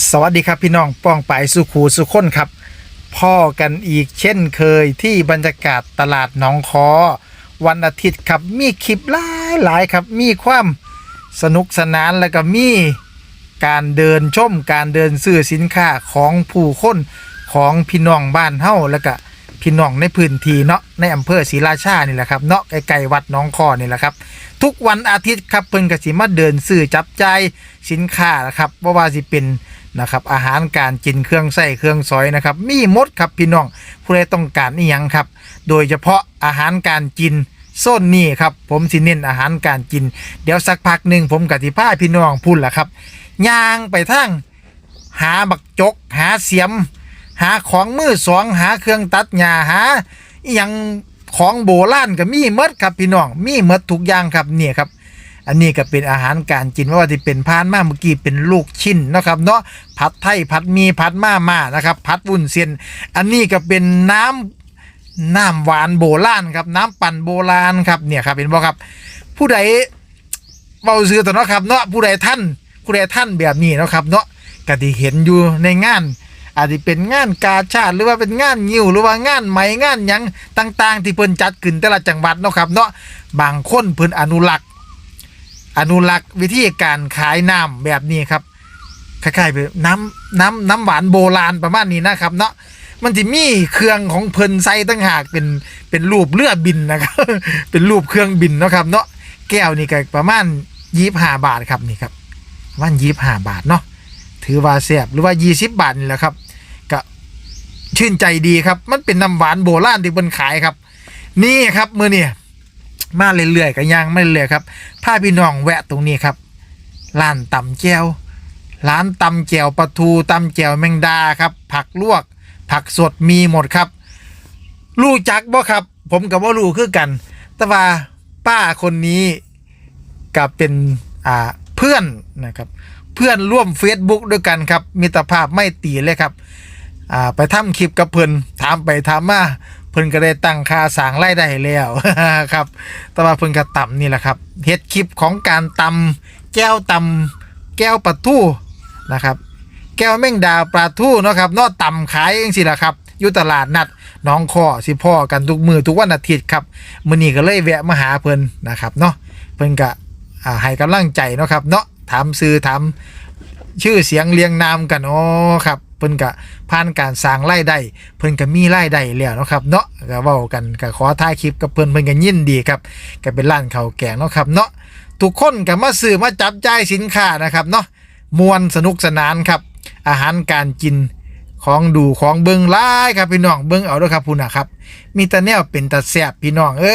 สวัสดีครับพี่น้องป้องไปสุขูสุขคนครับ พ่อกันอีกเช่นเคยที่บรรยากาศตลาดหนองคอ วันอาทิตย์ครับมีคลิปหลายหลายครับมีความสนุกสนานแล้วก็มีการเดินชมการเดินซื้อสินค้าของผู้คนของพี่น้องบ้านเฮาแล้วก็ พี่น้องในพื้นที่เนาะในอำเภอศรีราชานี่แหละครับเนาะใกลๆวัดหนองคอนี่แหละครับ ทุกวันอาทิตย์ครับเพิ่นก็สิมาเดินซื้อจับใจสินค้านะครับบ่ว่าสิเป็นนะครับอาหารการกินเครื่องใส้เครื่องซอยนะครับ มีมดครับพี่น้องผู้ใดต้องการอีหยังครับ โดยเฉพาะอาหารการกินโซนนี้ครับผมสิเน้นอาหารการกิน เดี๋ยวสักพักหนึ่งผมกับที่พาพี่น้องพูดแหละครับย่างไปทางหาบักจก หาเสียม หาของมือสองหาเครื่องตัดหญ้าหาอหยังของโบราณก็มีหมดครับพี่น้องมีหมดทุกอย่างครับเนี่ยครับ อันนี้ก็เป็นอาหารการกินว่าจะเป็นพานมาเมื่อกี้เป็นลูกชิ้นนะครับเนาะผัดไทยผัดมีผัดมาม่านะครับผัดวุ้นเส้นอันนี้ก็เป็นน้ำน้ำหวานโบราณครับน้ำปั่นโบราณครับเนี่ยครับเห็นบ่ครับ ผู้ใดเบาซื้อตัวเนาะครับเนาะผู้ใดท่านผู้ใดท่านแบบนี้เนาะครับเนาะ ก็ที่เห็นอยู่ในงาน อาจจะเป็นงานกาชาติหรือว่าเป็นงานงิ้วหรือว่างานไหมงานหยังต่างๆ ที่เพิ่นจัดขึ้นแต่ละจังหวัดเนาะครับเนาะบางคนเพิ่นอนุรักษ์อนุรักษ์วิธีการขายน้ำแบบนี้ครับคล้ายๆแบบน้ำน้ำน้ำหวานโบราณประมาณนี้นะครับเนาะมันจะมีเครื่องของเพิ่นใส่ตั้งหากเป็นเป็นรูปเรือบินนะครับ เป็นรูปเครื่องบินเนาะครับ เนาะแก้วนี่ก็ประมาณยี่ห้าบาทครับนี่ครับประมาณยี่ห้าบาทเนาะ ถือว่าแซ่บหรือว่ายี่สิบบาทนี่แหละครับก็ชื่นใจดีครับ มันเป็นน้ำหวานโบราณที่เพิ่นขายครับ นี่ครับมือเนี่ยมาเรื่อยๆกันย่างไม่เรื่อยครับพาพี่น้องแวะตรงนี้ครับร้านตำแจวร้านตำแจวปลาทูตำแจวแมงดาครับ ผักลวก ผักสดมีหมดครับรู้จักบ่ครับ ผมกับว่ารู้คือกัน แต่ว่าป้าคนนี้กับเป็นอ่าเพื่อนนะครับ เพื่อนร่วม Facebook ด้วยกันครับมิตรภาพไม่ตีเลยครับอ่าไปทำคลิปกับเพิ่นถามไปถามมาเพิ่นก็ได้ตั้งค่าสางรายได้แล้วครับ แต่ว่าเพิ่นก็ต่ำนี่แหละครับเฮ็ดคลิปของการตำแก้วตำแก้วปลาทูนะครับ แก้วแมงดาปลาทูเนาะครับเนอตำขายเองสิละครับอยู่ตลาดนัดน้องคอสิพ่อกันทุกมือทุกวันอาทิตย์ครับมื้อนี้ก็เลยแวะมาหาเพิ่นนะครับเนาะเพิ่นก็ให้กำลังใจเนาะครับเนาะ ถามซื้อถามชื่อเสียงเรียงนามกันอ๋อครับเพิ่นก็ผ่านการสร้างรายได้เพิ่นก็มีรายได้แล้วเนาะครับเนาะก็เว้ากันก็ขอถ่ายคลิปกับเพิ่นเพิ่นก็ยินดีครับก็เป็นร้านข้าวแกงเนาะครับเนาะทุกคนก็มาซื้อมาจับจ่ายสินค้านะครับเนาะมวนสนุกสนานครับ อาหารการกินของดูของเบิงหลายครับพี่น้องเบิงเอาด้อครับพุ่นนะครับ มีแต่แนวเป็นตาแซ่บพี่น้องเอ้